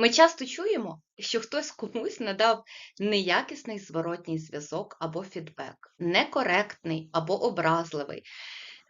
Ми часто чуємо, що хтось комусь надав неякісний зворотній зв'язок або фідбек, некоректний або образливий.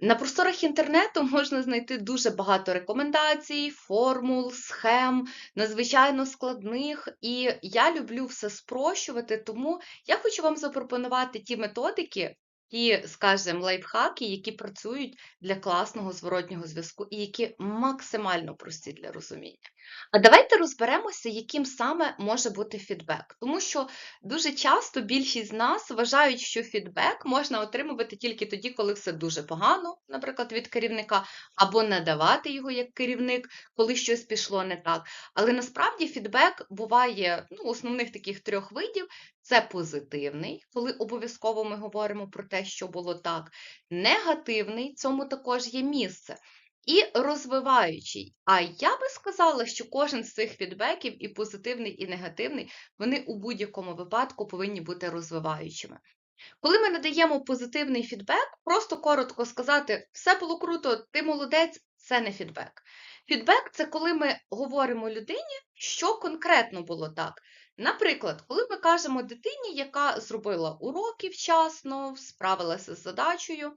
На просторах інтернету можна знайти дуже багато рекомендацій, формул, схем, надзвичайно складних, і я люблю все спрощувати, тому я хочу вам запропонувати ті методики, ті, скажімо, лайфхаки, які працюють для класного зворотнього зв'язку і які максимально прості для розуміння. А давайте розберемося, яким саме може бути фідбек. Тому що дуже часто більшість з нас вважають, що фідбек можна отримувати тільки тоді, коли все дуже погано, наприклад, від керівника, або надавати його як керівник, коли щось пішло не так. Але насправді фідбек буває ну, основних таких трьох видів: це позитивний, коли обов'язково ми говоримо про те, що було так, негативний, цьому також є місце. І розвиваючий. А я би сказала, що кожен з цих фідбеків, і позитивний, і негативний, вони у будь-якому випадку повинні бути розвиваючими. Коли ми надаємо позитивний фідбек, просто коротко сказати, все було круто, ти молодець, це не фідбек. Фідбек це коли ми говоримо людині, що конкретно було так. Наприклад, коли ми кажемо дитині, яка зробила уроки вчасно, справилася з задачею,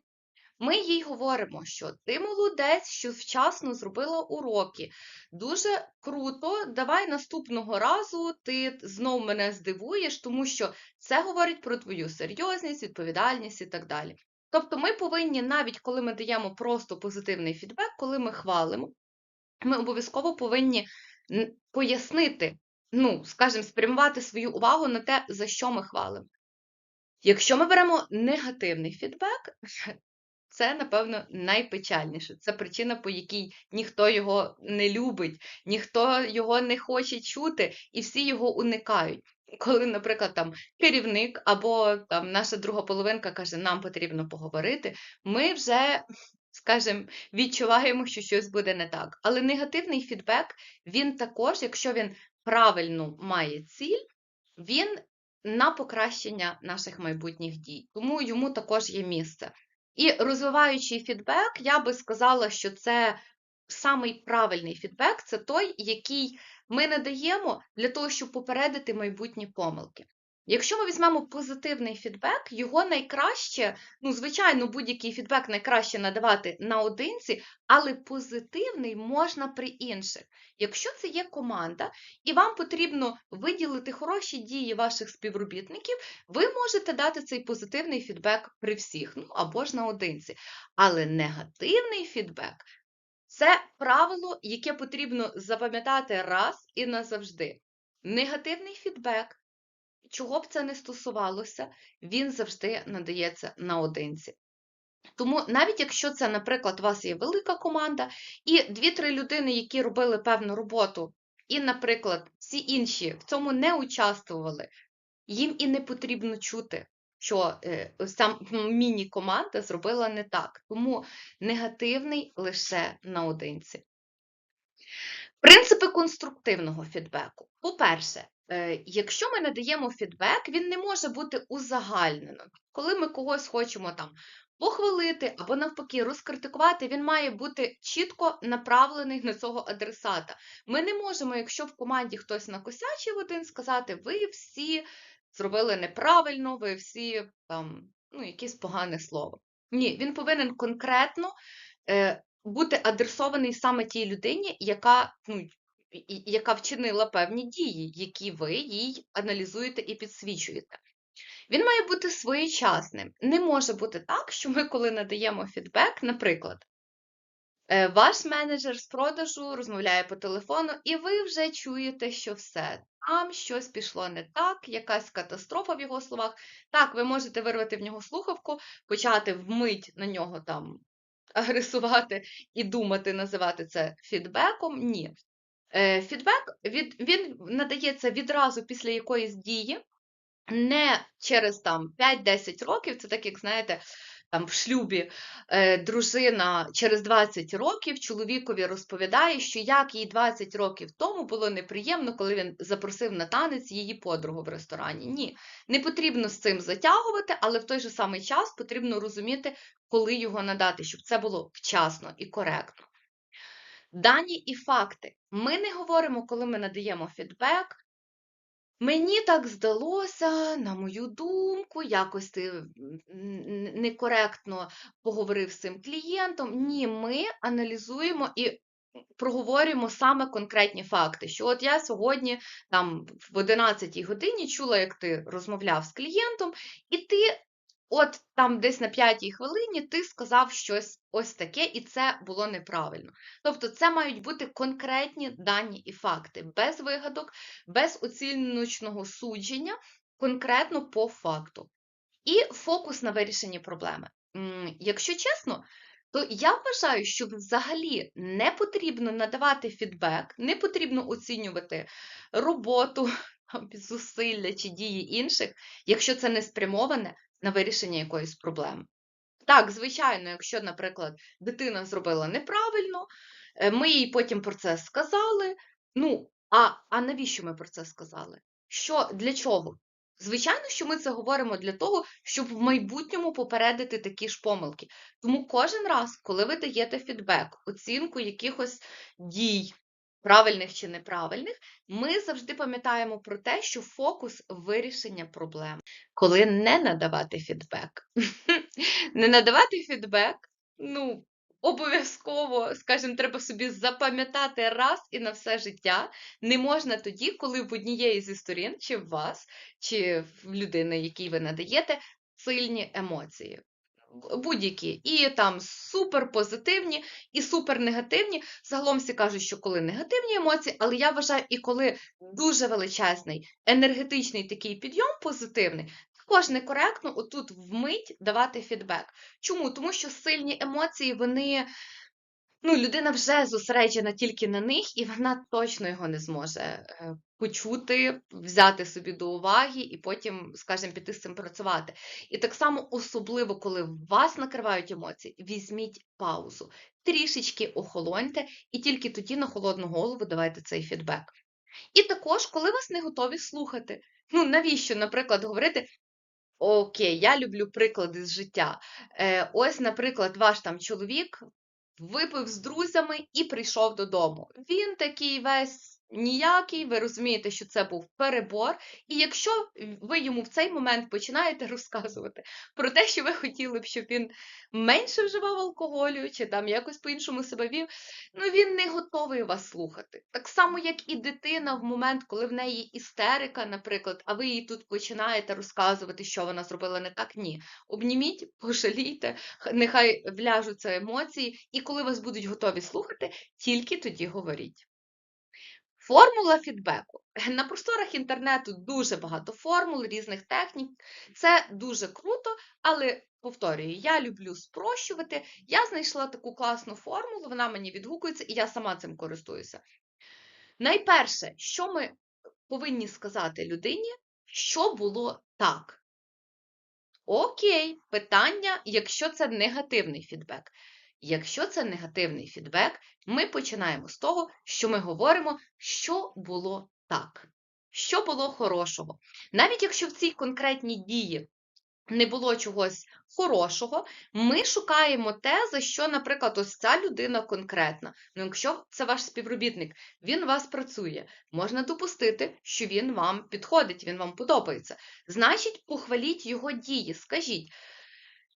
ми їй говоримо, що ти молодець, що вчасно зробила уроки. Дуже круто, давай наступного разу ти знов мене здивуєш, тому що це говорить про твою серйозність, відповідальність і так далі. Тобто ми повинні, навіть коли ми даємо просто позитивний фідбек, коли ми хвалимо, ми обов'язково повинні пояснити, ну, скажімо, спрямувати свою увагу на те, за що ми хвалимо. Якщо ми беремо негативний фідбек, це, напевно, найпечальніше. Це причина, по якій ніхто його не любить, ніхто його не хоче чути, і всі його уникають. Коли, наприклад, там керівник або там наша друга половинка каже, нам потрібно поговорити, ми вже, скажімо, відчуваємо, що щось буде не так. Але негативний фідбек, він також, якщо він правильно має ціль, він на покращення наших майбутніх дій. Тому йому також є місце. І розвиваючий фідбек, я би сказала, що це самий правильний фідбек це той, який ми надаємо для того, щоб попередити майбутні помилки. Якщо ми візьмемо позитивний фідбек, його найкраще, ну, звичайно, будь-який фідбек найкраще надавати наодинці, але позитивний можна при інших. Якщо це є команда, і вам потрібно виділити хороші дії ваших співробітників, ви можете дати цей позитивний фідбек при всіх, ну або ж наодинці. Але негативний фідбек це правило, яке потрібно запам'ятати раз і назавжди. Негативний фідбек чого б це не стосувалося, він завжди надається наодинці. Тому навіть якщо це, наприклад, у вас є велика команда, і дві-три людини, які робили певну роботу, і, наприклад, всі інші в цьому не участвували, їм і не потрібно чути, що е, сам міні-команда зробила не так. Тому негативний лише наодинці. Принципи конструктивного фідбеку. По-перше, якщо ми надаємо фідбек, він не може бути узагальненим. Коли ми когось хочемо там похвалити або навпаки розкритикувати, він має бути чітко направлений на цього адресата. Ми не можемо, якщо в команді хтось накосячив один, сказати, ви всі зробили неправильно, ви всі там, ну, якесь погане слово. Ні, він повинен конкретно е, бути адресований саме тій людині, яка ну, яка вчинила певні дії, які ви їй аналізуєте і підсвічуєте. Він має бути своєчасним. Не може бути так, що ми, коли надаємо фідбек, наприклад, е, ваш менеджер з продажу розмовляє по телефону, і ви вже чуєте, що все, там щось пішло не так, якась катастрофа в його словах. Так, ви можете вирвати в нього слухавку, почати вмить на нього там агресувати і думати, називати це фідбеком. Ні. Е, фідбек від, він надається відразу після якоїсь дії, не через там 5-10 років, це так, як знаєте, там в шлюбі е, дружина через 20 років чоловікові розповідає, що як їй 20 років тому було неприємно, коли він запросив на танець її подругу в ресторані. Ні, не потрібно з цим затягувати, але в той же самий час потрібно розуміти, коли його надати, щоб це було вчасно і коректно. Дані і факти. Ми не говоримо, коли ми надаємо фідбек. Мені так здалося, на мою думку, якось ти некоректно поговорив з цим клієнтом. Ні, ми аналізуємо і проговорюємо саме конкретні факти. Що от я сьогодні там в 11 годині чула, як ти розмовляв з клієнтом, і ти от там десь на п'ятій хвилині ти сказав щось ось таке, і це було неправильно. Тобто це мають бути конкретні дані і факти, без вигадок, без оціночного судження, конкретно по факту. І фокус на вирішенні проблеми. Якщо чесно, то я вважаю, що взагалі не потрібно надавати фідбек, не потрібно оцінювати роботу, зусилля чи дії інших, якщо це не спрямоване на вирішення якоїсь проблеми. Так, звичайно, якщо, наприклад, дитина зробила неправильно, е, ми їй потім про це сказали. Ну, а, а навіщо ми про це сказали? Що, для чого? Звичайно, що ми це говоримо для того, щоб в майбутньому попередити такі ж помилки. Тому кожен раз, коли ви даєте фідбек, оцінку якихось дій, правильних чи неправильних, ми завжди пам'ятаємо про те, що фокус вирішення проблем. Коли не надавати фідбек. Не надавати фідбек, ну, обов'язково, скажімо, треба собі запам'ятати раз і на все життя. Не можна тоді, коли в однієї зі сторін, чи в вас, чи в людини, якій ви надаєте, сильні емоції. Будь-які. І там супер позитивні, і супер негативні. Загалом всі кажуть, що коли негативні емоції, але я вважаю, і коли дуже величезний енергетичний такий підйом позитивний, також некоректно отут вмить давати фідбек. Чому? Тому що сильні емоції, вони. Ну, людина вже зосереджена тільки на них, і вона точно його не зможе е, почути, взяти собі до уваги і потім, скажімо, піти з цим працювати. І так само, особливо, коли вас накривають емоції, візьміть паузу, трішечки охолоньте, і тільки тоді на холодну голову давайте цей фідбек. І також, коли вас не готові слухати. Ну, навіщо, наприклад, говорити. Окей, я люблю приклади з життя. Е, ось, наприклад, ваш там чоловік випив з друзями і прийшов додому. Він такий весь ніякий, ви розумієте, що це був перебор. І якщо ви йому в цей момент починаєте розказувати про те, що ви хотіли б, щоб він менше вживав алкоголю, чи там якось по-іншому себе вів, ну він не готовий вас слухати. Так само, як і дитина в момент, коли в неї істерика, наприклад, а ви їй тут починаєте розказувати, що вона зробила не так, ні. Обніміть, пожалійте, нехай вляжуться емоції, і коли вас будуть готові слухати, тільки тоді говоріть. Формула фідбеку. На просторах інтернету дуже багато формул, різних технік. Це дуже круто, але повторюю, я люблю спрощувати. Я знайшла таку класну формулу, вона мені відгукується, і я сама цим користуюся. Найперше, що ми повинні сказати людині, що було так. Окей, питання, якщо це негативний фідбек. Якщо це негативний фідбек, ми починаємо з того, що ми говоримо, що було так, що було хорошого. Навіть якщо в цій конкретній дії не було чогось хорошого, ми шукаємо те, за що, наприклад, ось ця людина конкретна. Ну, якщо це ваш співробітник, він у вас працює, можна допустити, що він вам підходить, він вам подобається. Значить, похваліть його дії, скажіть.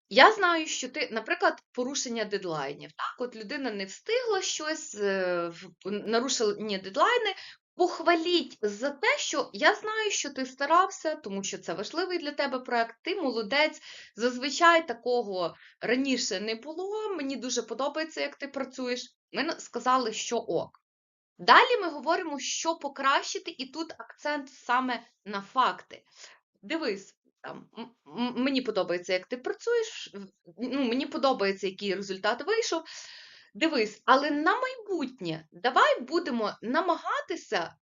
Я знаю, що ти, наприклад, порушення дедлайнів. Так, от людина не встигла щось, е, нарушені дедлайни. Похваліть за те, що я знаю, що ти старався, тому що це важливий для тебе проект. Ти молодець. Зазвичай такого раніше не було. Мені дуже подобається, як ти працюєш. Ми сказали, що ок. Далі ми говоримо, що покращити, і тут акцент саме на факти. Дивись, там, мені подобається, як ти працюєш, ну, мені подобається, який результат вийшов. Дивись, але на майбутнє давай будемо намагатися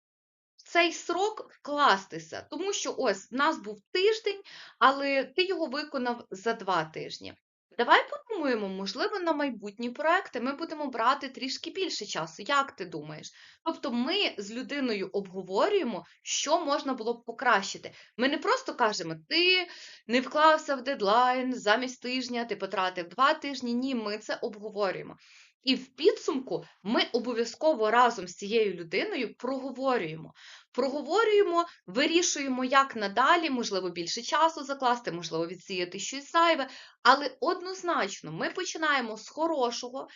в цей срок вкластися, тому що ось в нас був тиждень, але ти його виконав за два тижні. Давай подумаємо, можливо, на майбутні проекти ми будемо брати трішки більше часу. Як ти думаєш? Тобто ми з людиною обговорюємо, що можна було б покращити. Ми не просто кажемо, ти не вклався в дедлайн замість тижня, ти потратив два тижні. Ні, ми це обговорюємо. І в підсумку ми обов'язково разом з цією людиною проговорюємо. Проговорюємо, вирішуємо, як надалі, можливо, більше часу закласти, можливо, відсіяти щось зайве. Але однозначно ми починаємо з хорошого.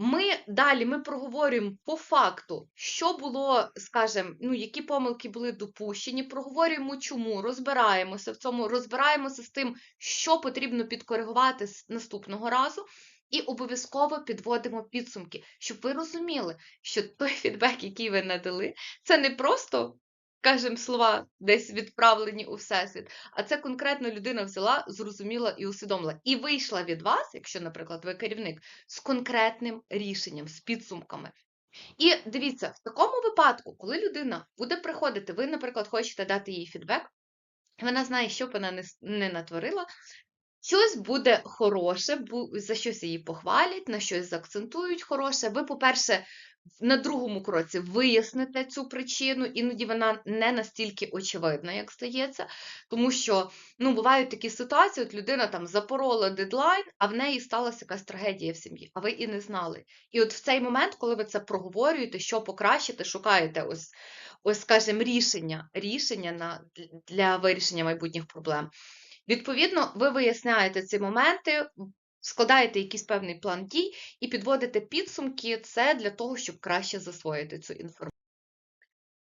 Ми далі ми проговорюємо по факту, що було, скажімо, ну, які помилки були допущені, проговорюємо чому, розбираємося в цьому, розбираємося з тим, що потрібно підкоригувати наступного разу, і обов'язково підводимо підсумки, щоб ви розуміли, що той фідбек, який ви надали, це не просто. Кажемо слова десь відправлені у всесвіт, а це конкретно людина взяла, зрозуміла і усвідомила. І вийшла від вас, якщо, наприклад, ви керівник, з конкретним рішенням, з підсумками. І дивіться, в такому випадку, коли людина буде приходити, ви, наприклад, хочете дати їй фідбек, вона знає, що б вона не, натворила, щось буде хороше, за щось її похвалять, на щось заакцентують хороше. Ви, по-перше, на другому кроці виясните цю причину, іноді вона не настільки очевидна, як стається, тому що ну, бувають такі ситуації, от людина там запорола дедлайн, а в неї сталася якась трагедія в сім'ї, а ви і не знали. І от в цей момент, коли ви це проговорюєте, що покращити, шукаєте ось, ось скажімо, рішення, рішення на, для вирішення майбутніх проблем. Відповідно, ви виясняєте ці моменти, складаєте якийсь певний план дій і підводите підсумки. Це для того, щоб краще засвоїти цю інформацію.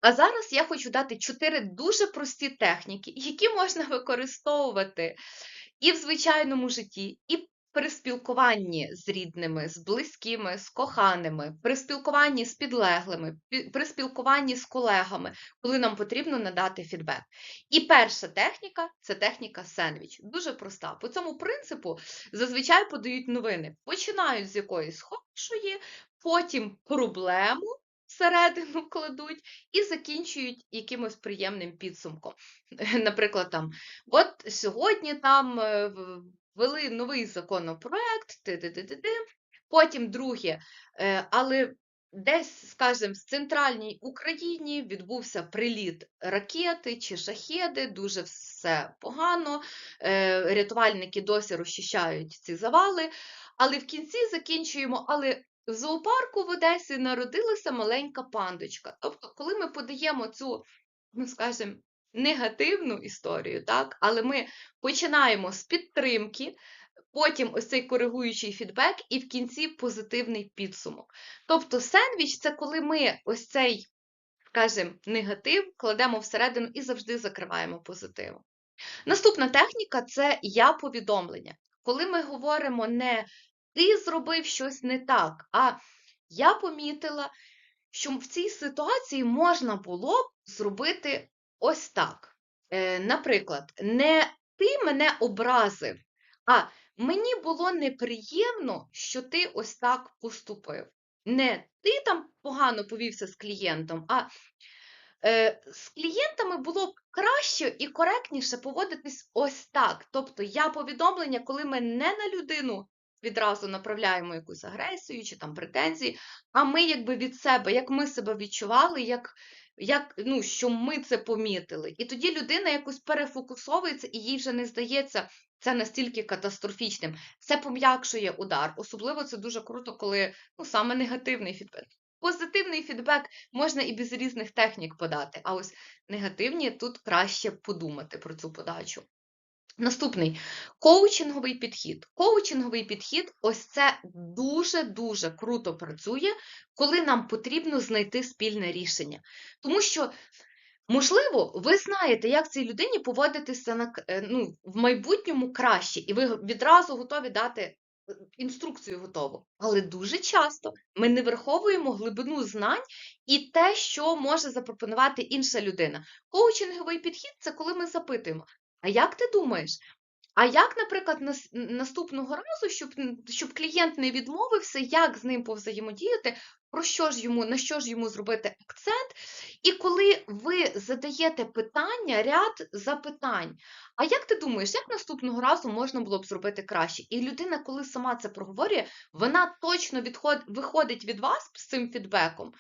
А зараз я хочу дати чотири дуже прості техніки, які можна використовувати і в звичайному житті, і при спілкуванні з рідними, з близькими, з коханими, при спілкуванні з підлеглими, при спілкуванні з колегами, коли нам потрібно надати фідбек. І перша техніка це техніка сендвіч. Дуже проста. По цьому принципу зазвичай подають новини. Починають з якоїсь хорошої, потім проблему всередину кладуть і закінчують якимось приємним підсумком. Наприклад, там, от сьогодні там е, ввели новий законопроект, потім друге, е, але десь, скажімо, в центральній Україні відбувся приліт ракети чи шахеди, дуже все погано, е, рятувальники досі розчищають ці завали, але в кінці закінчуємо, але в зоопарку в Одесі народилася маленька пандочка. Тобто, коли ми подаємо цю, ну скажімо, негативну історію, так, але ми починаємо з підтримки, потім ось цей коригуючий фідбек, і в кінці позитивний підсумок. Тобто, сендвіч це коли ми ось цей, скажімо, негатив кладемо всередину і завжди закриваємо позитивом. Наступна техніка це я-повідомлення. Коли ми говоримо не ти зробив щось не так, а я помітила, що в цій ситуації можна було б зробити ось так. Е, наприклад, не ти мене образив, а мені було неприємно, що ти ось так поступив. Не ти там погано повівся з клієнтом, а е, з клієнтами було б краще і коректніше поводитись ось так. Тобто я повідомлення, коли ми не на людину відразу направляємо якусь агресію чи там претензії, а ми якби від себе, як ми себе відчували, як, як, ну, що ми це помітили. І тоді людина якось перефокусовується і їй вже не здається це настільки катастрофічним. Це пом'якшує удар. Особливо це дуже круто, коли ну, саме негативний фідбек. Позитивний фідбек можна і без різних технік подати, а ось негативні тут краще подумати про цю подачу. Наступний коучинговий підхід. Коучинговий підхід ось це дуже-дуже круто працює, коли нам потрібно знайти спільне рішення. Тому що, можливо, ви знаєте, як цій людині поводитися на, е, ну, в майбутньому краще, і ви відразу готові дати е, інструкцію готову. Але дуже часто ми не враховуємо глибину знань і те, що може запропонувати інша людина. Коучинговий підхід це коли ми запитуємо. А як ти думаєш? А як, наприклад, наступного разу, щоб, щоб клієнт не відмовився, як з ним повзаємодіяти, про що ж йому, на що ж йому зробити акцент? І коли ви задаєте питання, ряд запитань, а як ти думаєш, як наступного разу можна було б зробити краще? І людина, коли сама це проговорює, вона точно відход, виходить від вас з цим фідбеком,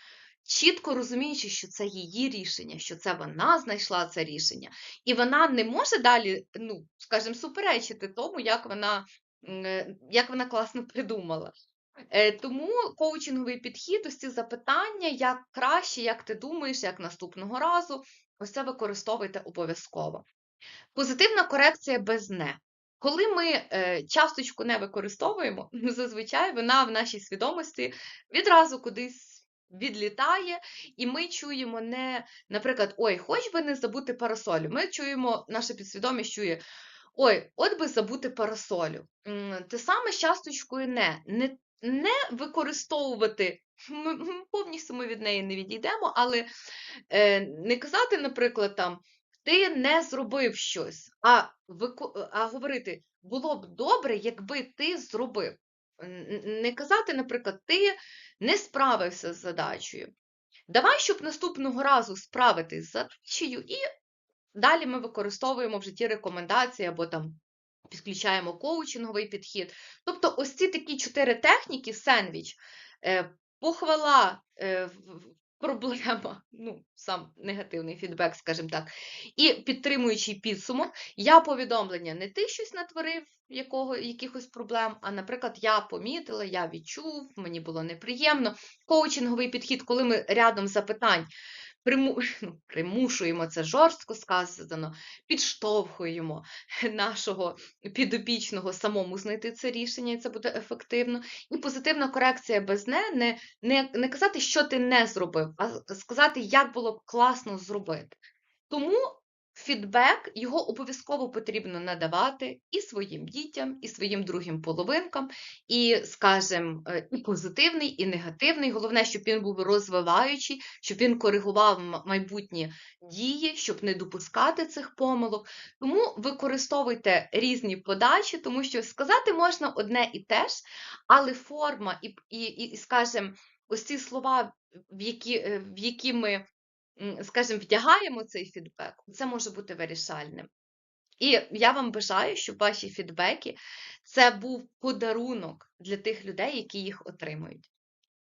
чітко розуміючи, що це її рішення, що це вона знайшла це рішення. І вона не може далі, ну, скажімо, суперечити тому, як вона, е, як вона класно придумала. Е, тому коучинговий підхід, ось ці запитання, як краще, як ти думаєш, як наступного разу, ось це використовуйте обов'язково. Позитивна корекція без «не». Коли ми е, часточку не використовуємо, зазвичай вона в нашій свідомості відразу кудись відлітає, і ми чуємо не, наприклад, ой, хоч би не забути парасолю. Ми чуємо, наша підсвідомість чує. Ой, от би забути парасолю. Те саме з часточкою не. Не, не використовувати, ми, повністю ми від неї не відійдемо, але е, не казати, наприклад, там ти не зробив щось, а, а говорити було б добре, якби ти зробив. Не казати, наприклад, ти не справився з задачею. Давай, щоб наступного разу справитись з задачею, і далі ми використовуємо вже ті рекомендації або там підключаємо коучинговий підхід. Тобто, ось ці такі чотири техніки: сендвіч, е, похвала, е, проблема, ну, сам негативний фідбек, скажімо так, і підтримуючий підсумок, я повідомлення, не ти щось натворив якого, якихось проблем, а, наприклад, я помітила, я відчув, мені було неприємно. Коучинговий підхід, коли ми рядом запитань приму... ну, примушуємо це жорстко сказано, підштовхуємо нашого підопічного самому знайти це рішення, і це буде ефективно. І позитивна корекція без не, не, не, не казати, що ти не зробив, а сказати, як було б класно зробити. Тому фідбек його обов'язково потрібно надавати і своїм дітям, і своїм другим половинкам, і, скажімо, е, і позитивний, і негативний. Головне, щоб він був розвиваючий, щоб він коригував майбутні дії, щоб не допускати цих помилок. Тому використовуйте різні подачі, тому що сказати можна одне і те ж, але форма і, і, і скажімо, ось ці слова, в які, е, в які ми скажімо, вдягаємо цей фідбек, це може бути вирішальним. І я вам бажаю, щоб ваші фідбеки це був подарунок для тих людей, які їх отримують.